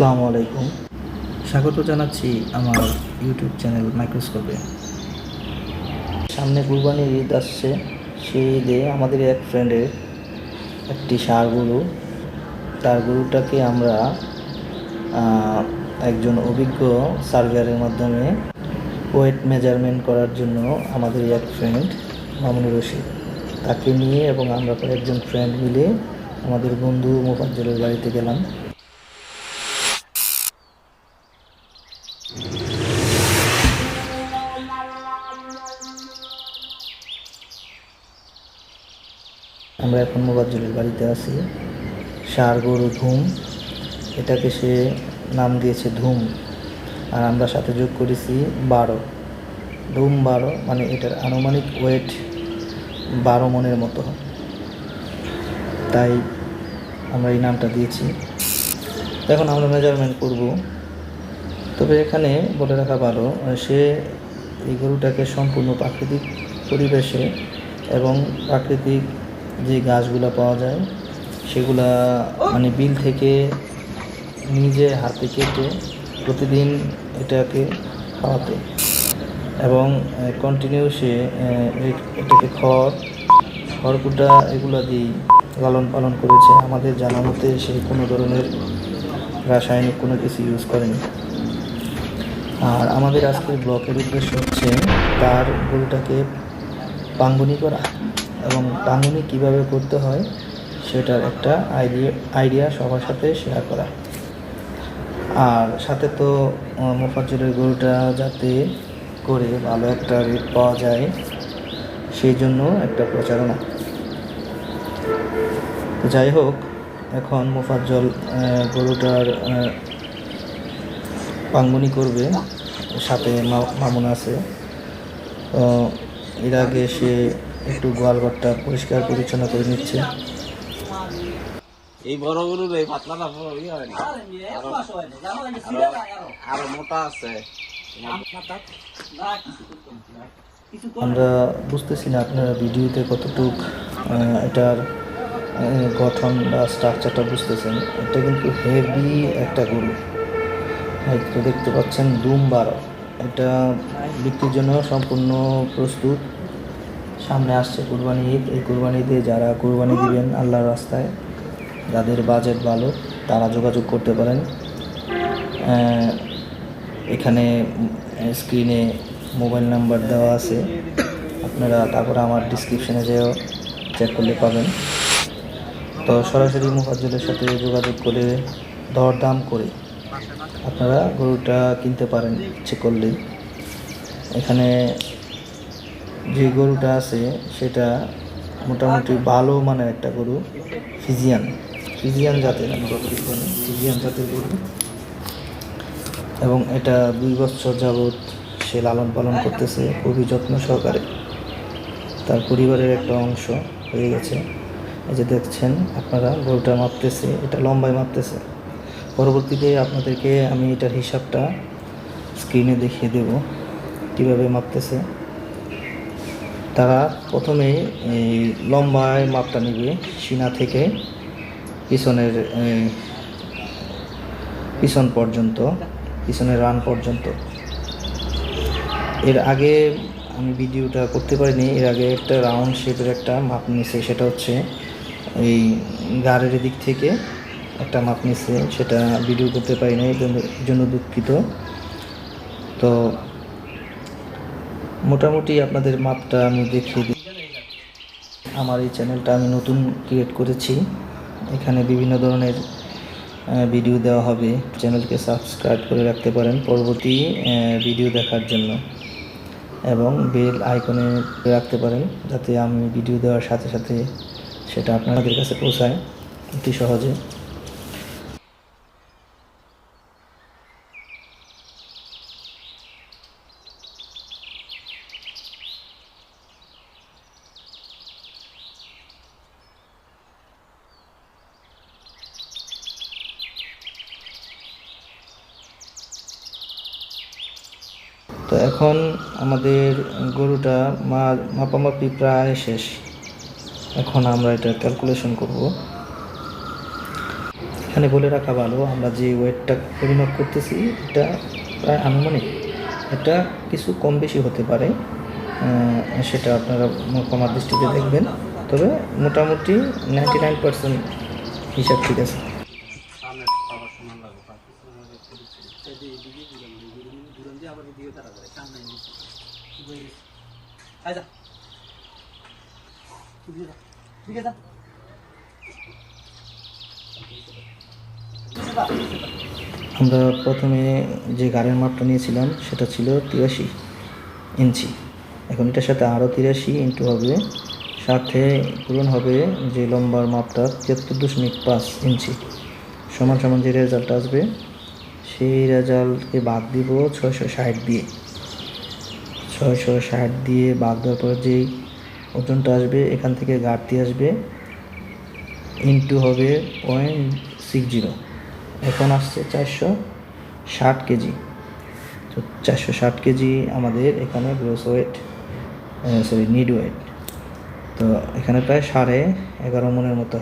আসসালামু আলাইকুম। স্বাগত জানাচ্ছি আমার ইউটিউব চ্যানেল মাইক্রোস্কোপে সামনে কুরবানির ঈদ আসছে, সেই ঈদে আমাদের এক ফ্রেন্ডের একটি সার গরু। তার গরুটাকে আমরা একজন অভিজ্ঞ সার্ভেয়ারের মাধ্যমে ওয়েট মেজারমেন্ট করার জন্য আমাদের এক ফ্রেন্ড মামুনুর রশিদ। তাকে নিয়ে এবং আমরা কয়েকজন ফ্রেন্ড মিলে আমাদের বন্ধু মোফাজ্জলের বাড়িতে গেলাম। আমরা এখন মোবাজ্জলের বাড়িতে আছি। ষাঁড় গরু ধুম, এটাকে সে নাম দিয়েছে ধুম। আর আমরা সাথে যোগ করেছি বারো। ধুম বারো মানে এটার আনুমানিক ওয়েট বারো মনের মতো। তাই আমরা এই নামটা দিয়েছি। এখন আমরা মেজারমেন্ট করব। তবে এখানে বলে রাখা ভালো, সে এই গরুটাকে সম্পূর্ণ প্রাকৃতিক পরিবেশে এবং প্রাকৃতিক যে গাছগুলো পাওয়া যায়, সেগুলা মানে বিল থেকে নিজে হাতে কেটে প্রতিদিন এটাকে খাওয়াতে। এবং কন্টিনিউ সে এটাকে খড়, খড়কুটা এগুলো দিয়েই লালন পালন করেছে। আমাদের জানা মতে সে কোনো ধরনের রাসায়নিক কোনো কিছু ইউজ করেনি। আর আমাদের আজকের ব্লকের উদ্দেশ্য হচ্ছে তার গরুটাকে পাঙ্গুনি করা। এবং পাঙ্গুনি কীভাবে করতে হয় সেটার একটা আইডিয়া আইডিয়া সবার সাথে শেয়ার করা। আর সাথে তো মোফাজ্জলের গরুটা যাতে করে ভালো একটা রেট পাওয়া যায়, সেই জন্য একটা প্রচারণা। যাই হোক, এখন মোফাজ্জল গরুটার পাঙ্গুনি করবে, সাথে মামুন আছে। এর আগে সে একটু গোয়ালঘরটা পরিষ্কার পরিচ্ছন্ন করে নিচ্ছে। এই বড় গরুর এই পাতলাটা বড় ইয়ে হয় না। আরও মোটা আছে। আমরা বুঝতেছি না আপনারা ভিডিওতে কতটুক এটার গঠন বা স্ট্রাকচারটা বুঝতেছেন। এটা কিন্তু হেভি একটা গরু। দেখতে পাচ্ছেন দুম বারো। এটা বিক্রির জন্য সম্পূর্ণ প্রস্তুত। সামনে আসছে কুরবানি ঈদ। এই কুরবানি ঈদে যারা কুরবানি দিবেন আল্লাহর রাস্তায়, যাদের বাজেট ভালো, তারা যোগাযোগ করতে পারেন। এখানে স্ক্রিনে মোবাইল নাম্বার দেওয়া আছে। আপনারা তারপরে আমার ডিসক্রিপশনে যেও চেক করলে পাবেন। তো সরাসরি মুফাজ্জলের সাথে যোগাযোগ করে দরদাম করে আপনারা গরুটা কিনতে পারেন ইচ্ছে করলেই। এখানে যে গরুটা আছে, সেটা মোটামুটি ভালো মানের একটা গরু, ফিজিয়ান। ফিজিয়ান জাতের ফিজিয়ান জাতের গরু। এবং এটা দুই বছর যাবৎ সে লালন পালন করতেছে, খুবই যত্ন সহকারে। তার পরিবারের একটা অংশ হয়ে গেছে। এই যে দেখছেন, আপনারা গরুটা মাপতেছে, এটা লম্বায় মাপতেছে। পরবর্তীতে আপনাদেরকে আমি এটার হিসাবটা স্ক্রিনে দেখিয়ে দেব, কীভাবে মাপতেছে। তারা প্রথমে এই লম্বায় মাপটা নেবে সিনা থেকে, পিছনের পিছন পর্যন্ত, পিছনের রান পর্যন্ত। এর আগে আমি ভিডিওটা করতে পারিনি, এর আগে একটা রাউন্ড শেপের একটা মাপ নিছে, সেটা হচ্ছে এই গাড়ের দিক থেকে একটা মাপ নিছে, সেটা ভিডিও করতে পারিনি এই জন্য দুঃখিত। তো মোটামুটি আপনাদের মাপটা আমি দেখিয়ে দিই। আমার এই চ্যানেলটা আমি নতুন ক্রিয়েট করেছি। এখানে বিভিন্ন ধরনের ভিডিও দেওয়া হবে। চ্যানেলকে সাবস্ক্রাইব করে রাখতে পারেন পরবর্তী ভিডিও দেখার জন্য। এবং বেল আইকনে রাখতে পারেন যাতে আমি ভিডিও দেওয়ার সাথে সাথে সেটা আপনাদের কাছে পৌঁছায় অতি সহজে। তো এখন আমাদের গরুটা মা, মাপামাপি প্রায় শেষ। এখন আমরা এটা ক্যালকুলেশন করব। এখানে বলে রাখা ভালো, আমরা যে ওয়েটটা পরিমাপ করতেছি, এটা প্রায় আনুমানিক। এটা কিছু কম বেশি হতে পারে সেটা আপনারা কমার দৃষ্টিতে দেখবেন। তবে মোটামুটি নাইনটি নাইন পার্সেন্ট হিসাব ঠিক আছে। আমরা প্রথমে যে গাড়ির মাপটা নিয়েছিলাম, সেটা ছিল তিরাশি ইঞ্চি। এখন এটার সাথে আরও তিরাশি ইন্টু হবে, সাথে পূরণ হবে যে লম্বার মাপটা তিয়াত্তর দশমিক পাঁচ ইঞ্চি। সমান সমান যে রেজাল্ট আসবে, সেই রেজাল্টকে বাদ দিব ছয়শো ষাট দিয়ে। ছয়শো ষাট দিয়ে বাদ দেওয়ার পর যেই ওজনটা আসবে, এখান থেকে ঘাটতি আসবে ইন্টু হবে পয়েন্ট সিক্স জিরো এখন আসছে চারশো ষাট কেজি। তো চারশো ষাট কেজি আমাদের এখানে gross weight sorry net weight তো এখানে প্রায় সাড়ে এগারো মনের মতো